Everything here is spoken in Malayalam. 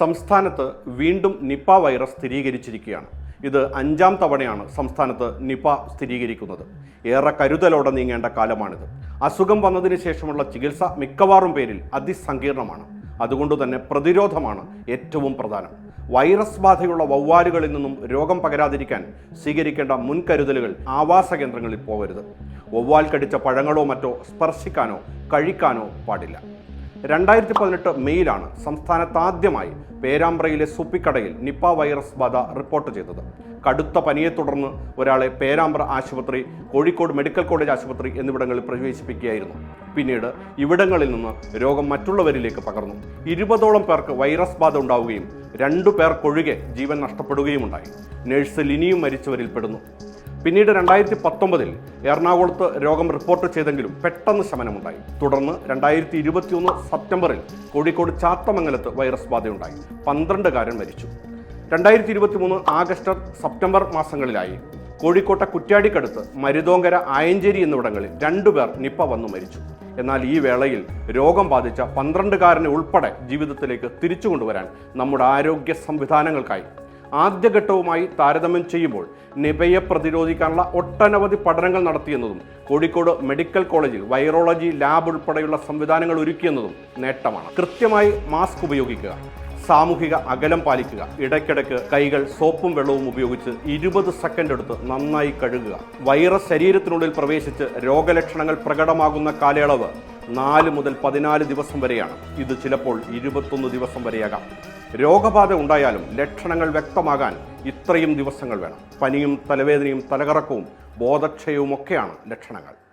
സംസ്ഥാനത്ത് വീണ്ടും നിപ്പ വൈറസ് സ്ഥിരീകരിച്ചിരിക്കുകയാണ്. ഇത് അഞ്ചാം തവണയാണ് സംസ്ഥാനത്ത് നിപ സ്ഥിരീകരിക്കുന്നത്. ഏറെ കരുതലോടെ നീങ്ങേണ്ട കാലമാണിത്. അസുഖം വന്നതിന് ശേഷമുള്ള ചികിത്സ മിക്കവാറും പേരിൽ അതിസങ്കീർണമാണ്. അതുകൊണ്ട് തന്നെ പ്രതിരോധമാണ് ഏറ്റവും പ്രധാനം. വൈറസ് ബാധയുള്ള വവ്വാലുകളിൽ നിന്നും രോഗം പകരാതിരിക്കാൻ സ്വീകരിക്കേണ്ട മുൻകരുതലുകൾ ആവാസ കേന്ദ്രങ്ങളിൽ പോകരുത്. വവ്വാൽ കടിച്ച പഴങ്ങളോ മറ്റോ സ്പർശിക്കാനോ കഴിക്കാനോ പാടില്ല. രണ്ടായിരത്തി പതിനെട്ട് മെയ്യിലാണ് സംസ്ഥാനത്ത് ആദ്യമായി പേരാമ്പ്രയിലെ സുപ്പിക്കടയിൽ നിപ്പ വൈറസ് ബാധ റിപ്പോർട്ട് ചെയ്തത്. കടുത്ത പനിയെ തുടർന്ന് ഒരാളെ പേരാമ്പ്ര ആശുപത്രി കോഴിക്കോട് മെഡിക്കൽ കോളേജ് ആശുപത്രി എന്നിവിടങ്ങളിൽ പ്രവേശിപ്പിക്കുകയായിരുന്നു. പിന്നീട് ഇവിടങ്ങളിൽ നിന്ന് രോഗം മറ്റുള്ളവരിലേക്ക് പകർന്നു. ഇരുപതോളം പേർക്ക് വൈറസ് ബാധ ഉണ്ടാവുകയും രണ്ടു പേർക്കൊഴികെ ജീവൻ നഷ്ടപ്പെടുകയുമുണ്ടായി. നഴ്സ് ലിനിയും മരിച്ചവരിൽ പെടുന്നു. പിന്നീട് രണ്ടായിരത്തി പത്തൊമ്പതിൽ എറണാകുളത്ത് രോഗം റിപ്പോർട്ട് ചെയ്തെങ്കിലും പെട്ടെന്ന് ശമനമുണ്ടായി. തുടർന്ന് രണ്ടായിരത്തി ഇരുപത്തിയൊന്ന് സെപ്റ്റംബറിൽ കോഴിക്കോട് ചാത്തമംഗലത്ത് വൈറസ് ബാധയുണ്ടായി. പന്ത്രണ്ടുകാരൻ മരിച്ചു. രണ്ടായിരത്തി ഇരുപത്തി മൂന്ന് ആഗസ്റ്റ് സെപ്റ്റംബർ മാസങ്ങളിലായി കോഴിക്കോട്ടെ കുറ്റ്യാടിക്കടുത്ത് മരുതോങ്കര ആയഞ്ചേരി എന്നിവിടങ്ങളിൽ രണ്ടുപേർ നിപ്പ വന്നു മരിച്ചു. എന്നാൽ ഈ വേളയിൽ രോഗം ബാധിച്ച പന്ത്രണ്ടുകാരനെ ഉൾപ്പെടെ ജീവിതത്തിലേക്ക് തിരിച്ചു കൊണ്ടുവരാൻ നമ്മുടെ ആരോഗ്യ സംവിധാനങ്ങൾക്കായി ആദ്യഘട്ടവുമായി താരതമ്യം ചെയ്യുമ്പോൾ നിപയെ പ്രതിരോധിക്കാനുള്ള ഒട്ടനവധി പഠനങ്ങൾ നടത്തിയെന്നതും കോഴിക്കോട് മെഡിക്കൽ കോളേജിൽ വൈറോളജി ലാബ് ഉൾപ്പെടെയുള്ള സംവിധാനങ്ങൾ ഒരുക്കിയെന്നതും നേട്ടമാണ്. കൃത്യമായി മാസ്ക് ഉപയോഗിക്കുക സാമൂഹിക അകലം പാലിക്കുക ഇടയ്ക്കിടയ്ക്ക് കൈകൾ സോപ്പും വെള്ളവും ഉപയോഗിച്ച് ഇരുപത് സെക്കൻഡ് എടുത്ത് നന്നായി കഴുകുക. വൈറസ് ശരീരത്തിനുള്ളിൽ പ്രവേശിച്ച് രോഗലക്ഷണങ്ങൾ പ്രകടമാകുന്ന കാലയളവ് നാല് മുതൽ പതിനാല് ദിവസം വരെയാണ്. ഇത് ചിലപ്പോൾ ഇരുപത്തൊന്ന് ദിവസം വരെയാകാം. രോഗബാധ ഉണ്ടായാലും ലക്ഷണങ്ങൾ വ്യക്തമാകാൻ ഇത്രയും ദിവസങ്ങൾ വേണം. പനിയും തലവേദനയും തലകറക്കവും ബോധക്ഷയവും ഒക്കെയാണ് ലക്ഷണങ്ങൾ.